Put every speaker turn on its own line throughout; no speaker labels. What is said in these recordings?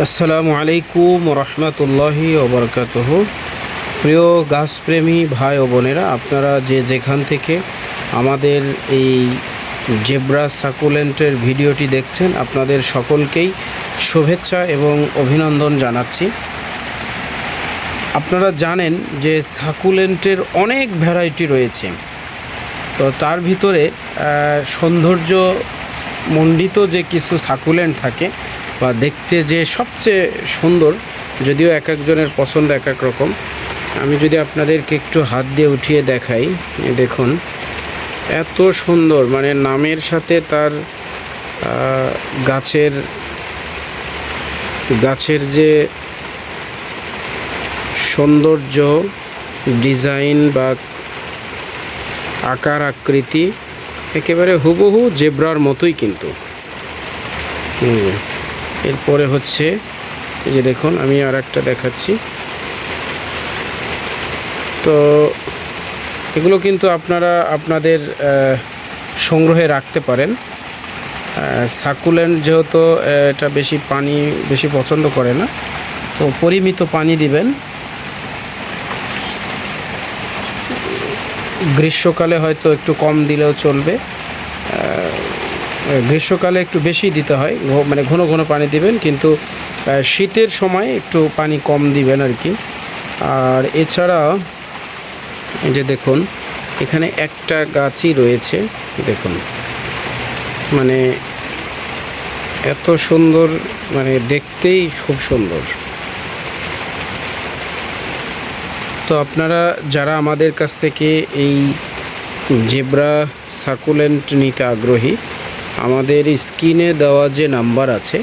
আসসালামু আলাইকুম রহমতুল্লাহি ওবরকাতহ প্রিয় গাছপ্রেমী ভাই ও বোনেরা, আপনারা যে যেখান থেকে আমাদের এই জেব্রা সাকুলেন্টের ভিডিওটি দেখছেন, আপনাদের সকলকেই শুভেচ্ছা এবং অভিনন্দন জানাচ্ছি। আপনারা জানেন যে সাকুলেন্টের অনেক ভ্যারাইটি রয়েছে। তো তার ভিতরে সৌন্দর্য মণ্ডিত যে কিছু সাকুলেন্ট থাকে বা দেখতে যে সবচেয়ে সুন্দর, যদিও এক একজনের পছন্দ এক এক রকম, আমি যদি আপনাদেরকে একটু হাত দিয়ে উঠিয়ে দেখাই দেখুন, এত সুন্দর মানে নামের সাথে তার গাছের গাছের যে সৌন্দর্য, ডিজাইন বা আকার, আকৃতি, একেবারে হুবহু জেব্রার মতোই কিন্তু। এরপরে হচ্ছে, এই যে দেখুন, আমি আর একটা দেখাচ্ছি। তো এগুলো কিন্তু আপনারা আপনাদের সংগ্রহে রাখতে পারেন। সাকুলেন্ট যেহেতু এটা বেশি পানি, বেশি পছন্দ করে না। তো পরিমিত পানি দিবেন। গ্রীষ্মকালে হয়তো একটু কম দিলেও চলবে। গ্রীষ্মকালে একটু বেশি দিতে হয়। মানে ঘন ঘন পানি দিবেন, কিন্তু শীতের সময় একটু পানি কম দিবেন আর কি। আর এছাড়া যে দেখুন, এখানে একটা গাছই রয়েছে, দেখুন। মানে এত সুন্দর মানে দেখতেই খুব সুন্দর। তো আপনারা যারা আমাদের কাছ থেকে এই জেব্রা সাকুলেন্ট নিতে আগ্রহী আমাদের স্ক্রিনে দেওয়া যে নাম্বার আছে,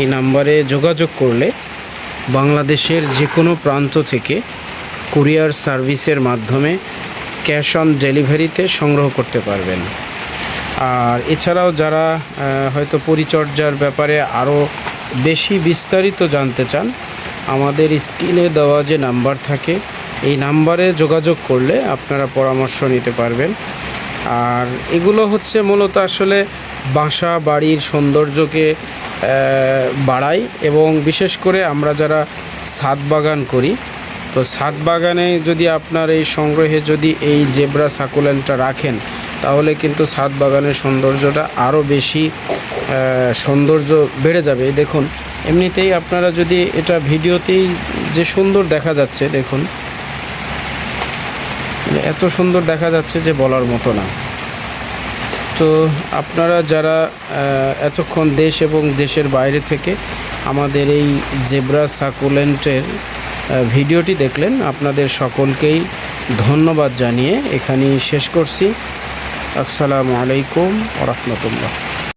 এই নাম্বারে যোগাযোগ করলে বাংলাদেশের যে কোনো প্রান্ত থেকে কুরিয়ার সার্ভিসের মাধ্যমে ক্যাশ অন ডেলিভারিতে সংগ্রহ করতে পারবেন। আর এছাড়াও যারা হয়তো পরিচর্যার ব্যাপারে আরও বেশি বিস্তারিত জানতে চান, আমাদের স্ক্রিনে দেওয়া যে নাম্বার থাকে, এই নাম্বারে যোগাযোগ করলে আপনারা পরামর্শ নিতে পারবেন। আর এগুলো হচ্ছে মূলত আসলে বাসা বাড়ির সৌন্দর্যকে বাড়ায় এবং বিশেষ করে আমরা যারা ছাদ বাগান করি, তো ছাদ বাগানে যদি আপনার এই সংগ্রহে যদি এই জেব্রা সাকুলেন্টটা রাখেন, তাহলে কিন্তু ছাদ বাগানের সৌন্দর্যটা আরও বেশি সৌন্দর্য বেড়ে যাবে। দেখুন, এমনিতেই আপনারা যদি এটা ভিডিওতেই যে সুন্দর দেখা যাচ্ছে, দেখুন মানে এত সুন্দর দেখা যাচ্ছে যে বলার মতো না। তো আপনারা যারা এতক্ষণ দেশ এবং দেশের বাইরে থেকে আমাদের এই জেব্রা সাকুলেন্টের ভিডিওটি দেখলেন, আপনাদের সকলকেই ধন্যবাদ জানিয়ে এখানেই শেষ করছি। আসসালামু আলাইকুম রহমতুল্লাহ।